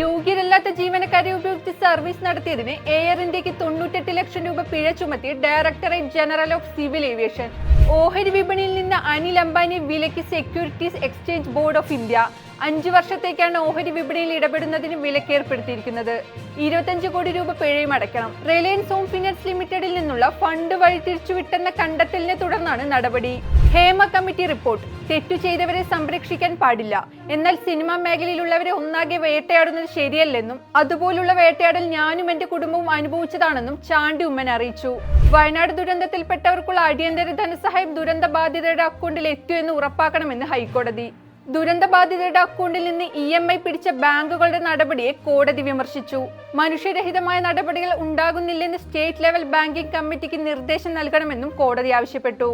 യോഗ്യതയില്ലാത്ത ജീവനക്കാരെ ഉപയോഗിച്ച് സർവീസ് നടത്തിയതിന് എയർ ഇന്ത്യയ്ക്ക് തൊണ്ണൂറ്റെട്ട് ലക്ഷം രൂപ പിഴ ചുമത്തി directorate general of civil aviation ഓഹരി വിപണിയിൽ നിന്ന് അനിൽ അംബാനി വിലയ്ക്ക് securities exchange board of India അഞ്ചു വർഷത്തേക്കാണ് ഓഹരി വിപണിയിൽ ഇടപെടുന്നതിന് വിലക്ക് ഏർപ്പെടുത്തിയിരിക്കുന്നത്. ഇരുപത്തഞ്ച് കോടി രൂപ പിഴയും അടയ്ക്കണം. റിലയൻസ് ഹോം ഫിനാൻസ് ലിമിറ്റഡിൽ നിന്നുള്ള ഫണ്ട് വഴിതിരിച്ചുവിട്ടെന്ന കണ്ടെത്തലിനെ തുടർന്നാണ് നടപടി. Hema committee report. തെറ്റു ചെയ്തവരെ സംരക്ഷിക്കാൻ പാടില്ല. എന്നാൽ സിനിമാ മേഖലയിലുള്ളവരെ ഒന്നാകെ വേട്ടയാടുന്നത് ശരിയല്ലെന്നും അതുപോലുള്ള വേട്ടയാടൽ ഞാനും എന്റെ കുടുംബവും അനുഭവിച്ചതാണെന്നും ചാണ്ടി ഉമ്മൻ അറിയിച്ചു. വയനാട് ദുരന്തത്തിൽപ്പെട്ടവർക്കുള്ള അടിയന്തര ധനസഹായം ദുരന്ത ബാധിതരുടെ അക്കൗണ്ടിൽ എത്തിയെന്ന് ഉറപ്പാക്കണമെന്ന് ഹൈക്കോടതി. ദുരന്തബാധിതരുടെ അക്കൗണ്ടിൽ നിന്ന് ഇ എം ഐ പിടിച്ച ബാങ്കുകളുടെ നടപടിയെ കോടതി വിമർശിച്ചു. മനുഷ്യരഹിതമായ നടപടികൾ ഉണ്ടാകുന്നില്ലെന്ന് സ്റ്റേറ്റ് ലെവൽ ബാങ്കിംഗ് കമ്മിറ്റിക്ക് നിർദ്ദേശം നൽകണമെന്നും കോടതി ആവശ്യപ്പെട്ടു.